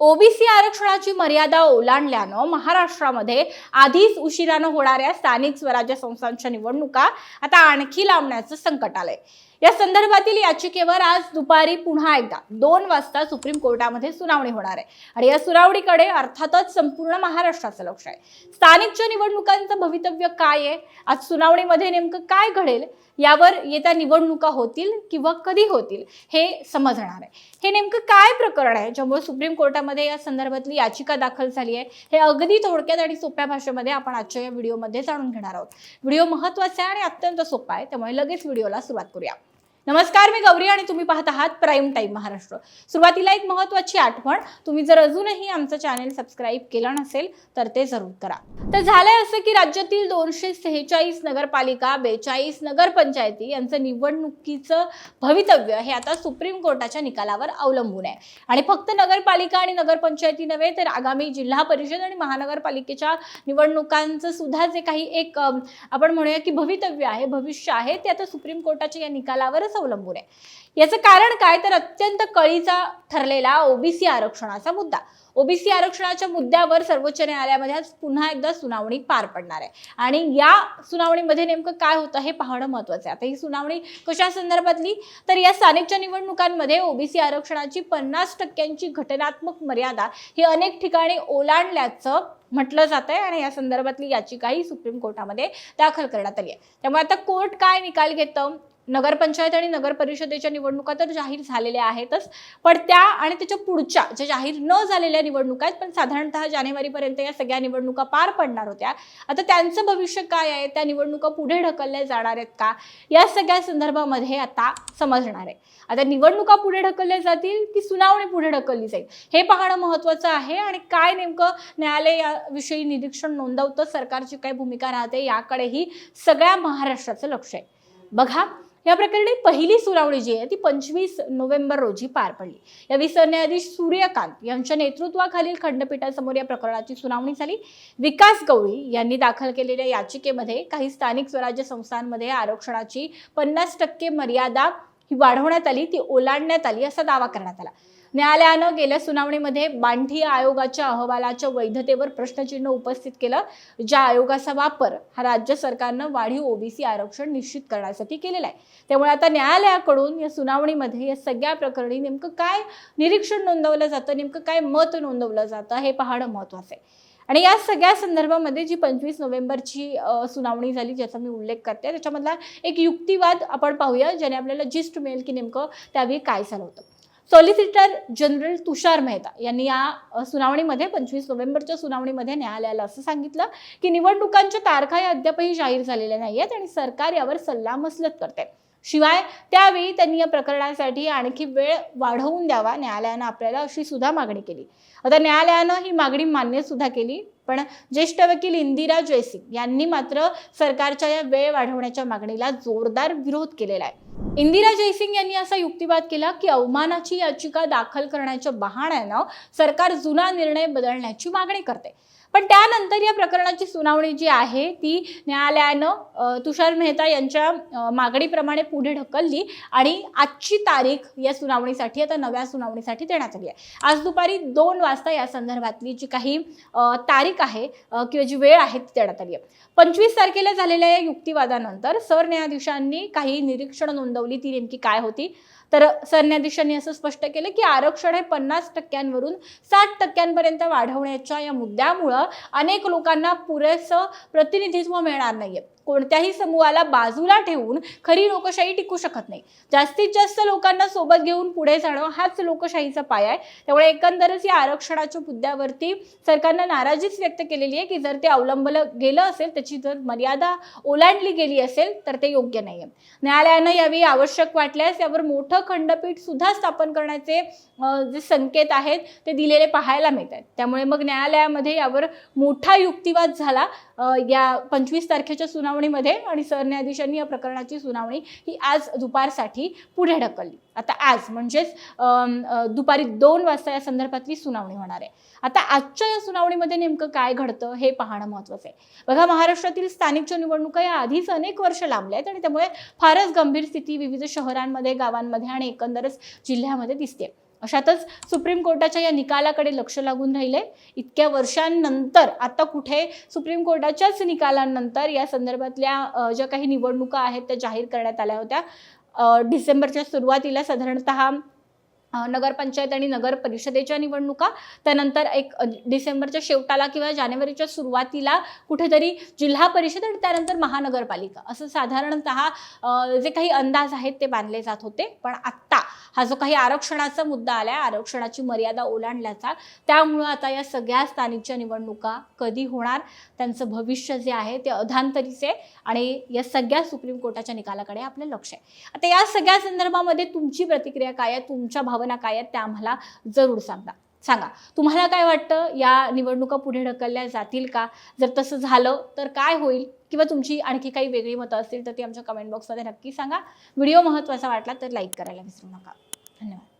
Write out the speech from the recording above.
OBC आरक्षणाची मर्यादा ओलांडल्यानं महाराष्ट्रामध्ये आधीच उशिरानं होणाऱ्या स्थानिक स्वराज्य संस्थांच्या निवडणुका आता आणखी लांबण्याचं संकट आलंय. या संदर्भातील याचिकेवर आज दुपारी पुन्हा एकदा दोन वाजता सुप्रीम कोर्टामध्ये सुनावणी होणार आहे. आणि या सुनावणीकडे अर्थातच संपूर्ण महाराष्ट्राचं लक्ष आहे. स्थानिकच्या निवडणुकांचं भवितव्य काय आहे? आज सुनावणीमध्ये नेमकं काय घडेल? यावर येत्या निवडणुका होतील किंवा कधी होतील हे समजणार आहे. हे नेमकं काय प्रकरण आहे? ज्यामुळे सुप्रीम कोर्टामध्ये या संदर्भातली याचिका दाखल झाली आहे. हे अगदी थोडक्यात आणि सोप्या भाषेमध्ये आपण आजच्या या व्हिडिओमध्ये जाणून घेणार आहोत. व्हिडिओ महत्त्वाचा आहे आणि अत्यंत सोपा आहे. त्यामुळे लगेच व्हिडिओला सुरुवात करूया. नमस्कार मी गौरी आणि तुम्ही पाहत आहात प्राईम टाईम महाराष्ट्र. सुरुवातीला एक महत्वाची आठवण. तुम्ही जर अजूनही आमचं चॅनेल सबस्क्राईब केलं नसेल तर ते जरूर करा. तर झालंय असं की राज्यातील दोनशे सेहेचाळीस नगरपालिका बेचाळीस नगरपंचायती यांचं निवडणुकीचं भवितव्य हे आता सुप्रीम कोर्टाच्या निकालावर अवलंबून आहे. आणि फक्त नगरपालिका आणि नगरपंचायती नव्हे तर आगामी जिल्हा परिषद आणि महानगरपालिकेच्या निवडणुकांचं सुद्धा जे काही एक आपण म्हणूया की भवितव्य आहे भविष्य आहे ते आता सुप्रीम कोर्टाच्या या निकालावरच अवलंबून आहे. याचं कारण काय? तर अत्यंत कळीचा ठरलेला ओबीसी आरक्षणाचा मुद्दा. ओबीसी आरक्षणाच्या मुद्द्यावर सर्वोच्च न्यायालयामध्ये आज पुन्हा एकदा सुनावणी पार पडणार आहे. आणि या सुनावणीमध्ये नेमकं काय होतं हे पाहणं महत्वाचं आहे. आता ही सुनावणी कशा संदर्भातली? तर या स्थानिकच्या निवडणुकांमध्ये ओबीसी आरक्षणाची पन्नास टक्क्यांची घटनात्मक मर्यादा ही अनेक ठिकाणी ओलांडल्याचं म्हटलं जात आहे आणि या संदर्भातली याचिकाही सुप्रीम कोर्टामध्ये दाखल करण्यात आली आहे. त्यामुळे आता कोर्ट काय निकाल घेतं? नगरपंचायत आणि नगर परिषदेच्या निवडणुका तर जाहीर झालेल्या आहेतच. पण त्या आणि त्याच्या पुढच्या ज्या जाहीर न झालेल्या निवडणुका आहेत पण साधारणतः जानेवारीपर्यंत या सगळ्या निवडणुका पार पडणार होत्या. आता त्यांचं भविष्य काय आहे? त्या निवडणुका पुढे ढकलल्या जाणार आहेत का? या सगळ्या संदर्भामध्ये आता समजणार आहे. आता निवडणुका पुढे ढकलल्या जातील की सुनावणी पुढे ढकलली जाईल? हे पाहणं महत्वाचं आहे आणि काय नेमकं न्यायालय याविषयी निरीक्षण नोंदवतं सरकारची काय भूमिका राहते याकडेही सगळ्या महाराष्ट्राचं लक्ष आहे. बघा या प्रकरणी पहिली सुनावणी जी आहे ती पंचवीस नोव्हेंबर रोजी पार पडली. यावेळी सरन्यायाधीश सूर्यकांत यांच्या नेतृत्वाखालील खंडपीठासमोर या प्रकरणाची सुनावणी झाली. विकास गवळी यांनी दाखल केलेल्या याचिकेमध्ये काही स्थानिक स्वराज्य संस्थांमध्ये आरक्षणाची पन्नास टक्के मर्यादा ही वाढवण्यात आली ती ओलांडण्यात आली असा दावा करण्यात आला. न्यायालयानं गेल्या सुनावणीमध्ये बांठी आयोगाच्या अहवालाच्या वैधतेवर प्रश्नचिन्ह उपस्थित केलं ज्या आयोगाचा वापर हा राज्य सरकारनं वाढीव ओबीसी आरक्षण निश्चित करण्यासाठी केलेला आहे. त्यामुळे आता न्यायालयाकडून या सुनावणीमध्ये या सगळ्या प्रकरणी नेमकं काय निरीक्षण नोंदवलं जातं नेमकं काय मत नोंदवलं जातं हे पाहणं महत्वाचं आहे. आणि या सगळ्या संदर्भामध्ये जी पंचवीस नोव्हेंबरची सुनावणी झाली ज्याचा मी उल्लेख करते त्याच्यामधला एक युक्तिवाद आपण पाहूया ज्याने आपल्याला जिस्ट मिळेल की नेमकं त्यावेळी काय झालं होतं. सॉलिसिटर जनरल तुषार मेहता यांनी या सुनावणीमध्ये पंचवीस नोव्हेंबरच्या सुनावणीमध्ये न्यायालयाला असं सांगितलं की निवडणुकांच्या तारखा या अद्यापही जाहीर झालेल्या नाही आहेत आणि सरकार यावर सल्लामसलत करते. शिवाय त्यावेळी त्यांनी या प्रकरणासाठी आणखी वेळ वाढवून द्यावा न्यायालयानं आपल्याला अशी सुद्धा मागणी केली. आता न्यायालयानं ही मागणी मान्य सुद्धा केली पण ज्येष्ठ वकील इंदिरा जयसिंग यांनी मात्र सरकारच्या या वेळ वाढवण्याच्या मागणीला जोरदार विरोध केलेला आहे. इंदिरा जयसिंग यांनी असा युक्तिवाद केला की अवमानाची याचिका दाखल करण्याच्या बहाण्यानं सरकार जुना निर्णय बदलण्याची मागणी करते. पण त्यानंतर या प्रकरणाची सुनावणी जी आहे ती न्यायालयानं तुषार मेहता यांच्या मागणीप्रमाणे पुढे ढकलली आणि आजची तारीख या सुनावणीसाठी आता नव्या सुनावणीसाठी देण्यात आली आहे. आज दुपारी दोन वाजता या संदर्भातली जी काही तारीख आहे किंवा जी वेळ आहे ती देण्यात आली आहे. पंचवीस तारखेला झालेल्या या युक्तिवादानंतर सरन्यायाधीशांनी काही निरीक्षणं नोंदवली ती नेमकी काय होती? तर सरन्यायाधीशांनी असं स्पष्ट केलं की आरक्षण हे पन्नास टक्क्यांवरून साठ टक्क्यांपर्यंत वाढवण्याच्या या मुद्द्यामुळं अनेक लोकांना पुरेसं प्रतिनिधित्व मिळणार नाहीये. कोणत्याही समूहाला बाजूला ठेवून खरी लोकशाही टिकू शकत नाही. जास्तीत जास्त लोकांना सोबत घेऊन पुढे जाणं हाच लोकशाहीचा पाय आहे. त्यामुळे एकंदरच या आरक्षणाच्या मुद्द्यावरती सरकारनं नाराजीच व्यक्त केलेली आहे की जर ते अवलंबलं गेलं असेल त्याची जर मर्यादा ओलांडली गेली असेल तर ते योग्य नाही आहे न्यायालयानं यावेळी आवश्यक वाटल्यास यावर मोठं खंडपीठ सुद्धा स्थापन करण्याचे जे संकेत आहेत ते दिलेले पाहायला मिळत आहेत त्यामुळे मग न्यायालयामध्ये यावर मोठा युक्तिवाद झाला. या पंचवीस तारखेच्या सुनावणीमध्ये आणि सरन्यायाधीशांनी या प्रकरणाची सुनावणी ही आज दुपारसाठी पुढे ढकलली. आता आज म्हणजेच दुपारी दोन वाजता या संदर्भातली सुनावणी होणार आहे. आता आजच्या या सुनावणीमध्ये नेमकं काय घडतं हे पाहणं महत्वाचं आहे. बघा महाराष्ट्रातील स्थानिकच्या निवडणुका या आधीच अनेक वर्ष लांबल्या आहेत आणि त्यामुळे फारच गंभीर स्थिती विविध शहरांमध्ये गावांमध्ये आणि एकंदरच जिल्ह्यामध्ये दिसते अशातच सुप्रीम कोर्टाच्या या निकालाकडे लक्ष लागून राहिले. इतक्या वर्षांनंतर आता कुठे सुप्रीम कोर्टाच्याच निकालानंतर या संदर्भातल्या ज्या काही निवडणुका आहेत त्या जाहीर करण्यात आल्या होत्या. डिसेंबरच्या सुरुवातीला साधारणतः नगरपंचायत आणि नगर परिषदेच्या निवडणुका त्यानंतर एक डिसेंबरच्या शेवटाला किंवा जानेवारीच्या सुरुवातीला कुठेतरी जिल्हा परिषद आणि त्यानंतर महानगरपालिका असं साधारणत जे काही अंदाज आहेत ते बांधले जात होते. पण आत्ता हा जो काही आरक्षणाचा मुद्दा आलाय आरक्षणाची मर्यादा ओलांडल्याचा त्यामुळं आता या सगळ्या स्थानिकच्या निवडणुका कधी होणार त्यांचं भविष्य जे आहे ते अधांतरीचे आणि या सगळ्या सुप्रीम कोर्टाच्या निकालाकडे आपलं लक्ष आहे. आता या सगळ्या संदर्भामध्ये तुमची प्रतिक्रिया काय आहे? तुमच्या भावना काय आहेत? त्या आम्हाला जरूर सांगा. सांगा. तुम्हाला काय वाटतं? या निवडणुका पुढे ढकलल्या जातील का? जर तसं झालं तर काय होईल? किंवा तुमची आणखी काही वेगळी मतं असतील तर ती आमच्या कमेंट बॉक्समध्ये नक्की सांगा. व्हिडिओ महत्त्वाचा वाटला तर लाईक करायला विसरू नका. धन्यवाद.